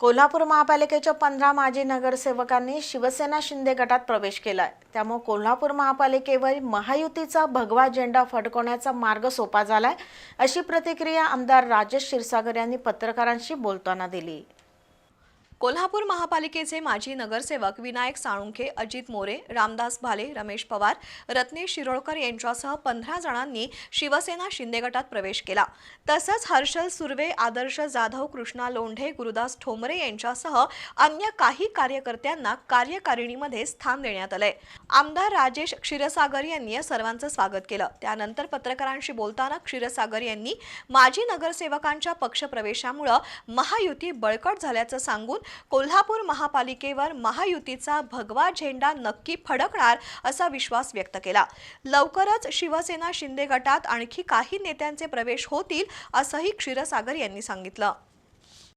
कोल्हापूर महापालिकेच्या पंधरा माजी नगरसेवकांनी शिवसेना शिंदे गटात प्रवेश केलाय. त्यामुळे कोल्हापूर महापालिकेवर महायुतीचा भगवा झेंडा फडकवण्याचा मार्ग सोपा झालाय अशी प्रतिक्रिया आमदार राजेश क्षीरसागर यांनी पत्रकारांशी बोलताना दिली. कोल्हापूर महापालिकेचे माजी नगरसेवक विनायक साळुंखे अजित मोरे रामदास भाले रमेश पवार रत्नेश शिरोळकर यांच्यासह पंधरा जणांनी शिवसेना शिंदे गटात प्रवेश केला. तसंच हर्षल सुर्वे आदर्श जाधव कृष्णा लोंढे गुरुदास ठोंबरे यांच्यासह अन्य काही कार्यकर्त्यांना कार्यकारिणीमध्ये स्थान देण्यात आलंय. आमदार राजेश क्षीरसागर यांनी या सर्वांचं स्वागत केलं. त्यानंतर पत्रकारांशी बोलताना क्षीरसागर यांनी माजी नगरसेवकांच्या पक्षप्रवेशामुळं महायुती बळकट झाल्याचं सांगून कोल्हापूर महापालिकेवर महायुतीचा भगवा झेंडा नक्की फडकणार असा विश्वास व्यक्त केला. लवकरच शिवसेना शिंदे गटात आणखी काही नेत्यांचे प्रवेश होतील असंही क्षीरसागर यांनी सांगितलं.